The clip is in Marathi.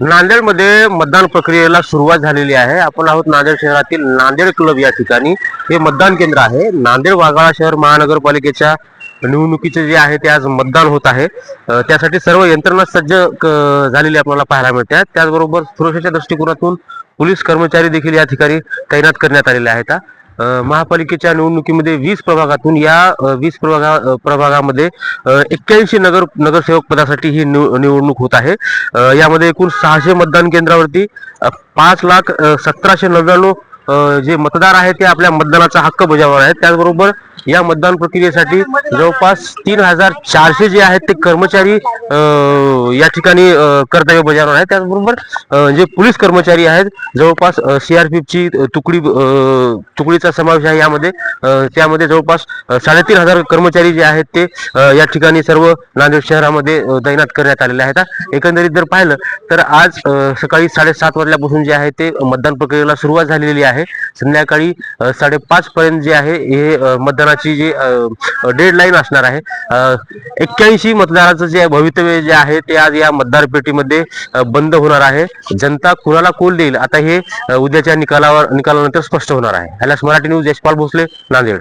नांदेडमध्ये मतदान प्रक्रियेला सुरुवात झालेली आहे. आपण आहोत नांदेड शहरातील नांदेड क्लब या ठिकाणी. हे मतदान केंद्र आहे. नांदेड वाघाळा शहर महानगरपालिकेच्या निवडणुकीचे जे आहे ते आज मतदान होत आहे. त्यासाठी सर्व यंत्रणा सज्ज झालेली आपल्याला पाहायला मिळते त्याचबरोबर सुरक्षेच्या दृष्टिकोनातून पोलीस कर्मचारी देखील या ठिकाणी तैनात करण्यात आलेले आहेत. महापालिकेच्या निवडणुकीमध्ये वीस प्रभागातून या वीस प्रभागा प्रभागामध्ये एक्क्याऐंशी नगर नगरसेवक पदासाठी ही निव- निवडणूक होत आहे. यामध्ये एकूण सहाशे मतदान केंद्रावरती पाच लाख सतराशे नव्याण्णव जे मतदार आहेत ते आपल्या मतदानाचा हक्क बजावणार आहेत. त्याचबरोबर या मतदान प्रक्रियेसाठी जवळपास तीन हजार चारशे जे आहेत ते कर्मचारी अ, या ठिकाणी कर्तव्य बजावणार आहे. त्याचबरोबर जे पोलीस कर्मचारी आहेत जवळपास सीआरपीएफची तुकडी तुकडीचा समावेश आहे यामध्ये. त्यामध्ये जवळपास साडेतीन हजार कर्मचारी जे आहेत ते या ठिकाणी सर्व नांदेड शहरामध्ये तैनात करण्यात आलेले आहेत. एकंदरीत जर पाहिलं तर आज सकाळी साडेसात वाजल्यापासून जे आहे ते मतदान प्रक्रियेला सुरुवात झालेली आहे. संध्याकाळी साडेपाच पर्यंत जे आहे हे मतदानाची जी डेड लाईन असणार आहे. एक्क्याऐंशी मतदाराचं जे भवितव्य जे आहे ते आज या मतदारपेठीमध्ये बंद होणार आहे. जनता कुणाला कोल देईल? आता हे उद्याच्या निकालावर निकालानंतर स्पष्ट होणार आहे. ह्यालाच मराठी न्यूज यशपाल भोसले नांदेड.